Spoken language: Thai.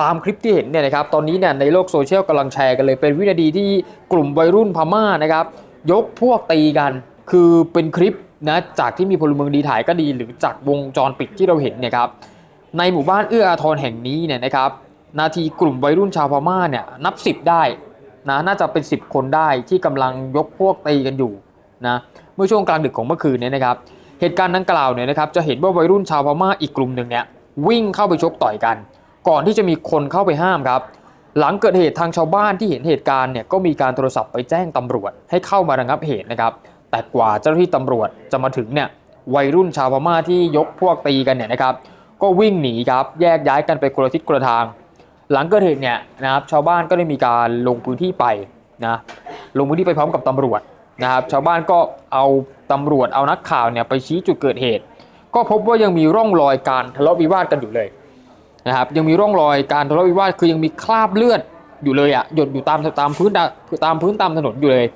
ตามคลิปที่เห็นเนี่ยนะครับตอนนี้เนี่ยในโลกโซเชียลกำลังแชร์กันเลย เป็นวินาทีที่กลุ่มวัยรุ่นพม่านะครับยกพวกตีกัน คือเป็นคลิปนะจากที่มีพลเมืองดีถ่ายก็ดี หรือจากวงจรปิดที่เราเห็นเนี่ยครับในหมู่บ้านเอื้ออาทรแห่งนี้เนี่ยนะครับนาทีกลุ่มวัยรุ่นชาวพม่าเนี่ยนับสิบได้นะน่าจะเป็น 10 คนได้ที่กำลังยกพวกตีกันอยู่นะเมื่อช่วงกลางดึกของเมื่อคืนเนี่ยนะครับเหตุการณ์ดังกล่าวเนี่ยนะครับจะเห็นว่าวัยรุ่นชาวพม่าอีกกลุ่มหนึ่งเนี่ยวิ่งเข้าไปชกต่อยกัน ก่อนที่จะมีคนเข้าไปห้ามครับ หลังเกิดเหตุทางชาวบ้านที่เห็นเหตุการณ์เนี่ยก็มีการโทรศัพท์ไปแจ้งตำรวจให้เข้ามาระงับเหตุนะครับแต่กว่าเจ้าหน้าที่ตำรวจจะมาถึงเนี่ยวัยรุ่นชาวพม่าที่ยกพวกตีกันเนี่ยนะครับ ก็วิ่งหนีครับแยกย้ายกันไปคนละทิศคนละทาง หลังเกิดเหตุเนี่ยนะครับชาวบ้านก็ได้มีการลงพื้นที่ไปนะลงพื้นที่ไปพร้อมกับตำรวจนะครับชาวบ้านก็เอาตำรวจเอานักข่าวเนี่ยไปชี้จุดเกิดเหตุ ก็พบว่ายังมีร่องรอยการทะเลาะวิวาทกันอยู่เลย นะครับยังมีร่องรอยการทะเลาะวิวาทคือยังมีคราบเลือดอยู่เลยอะหยดอยู่ตามตามพื้นตามพื้นตามถนนอยู่เลย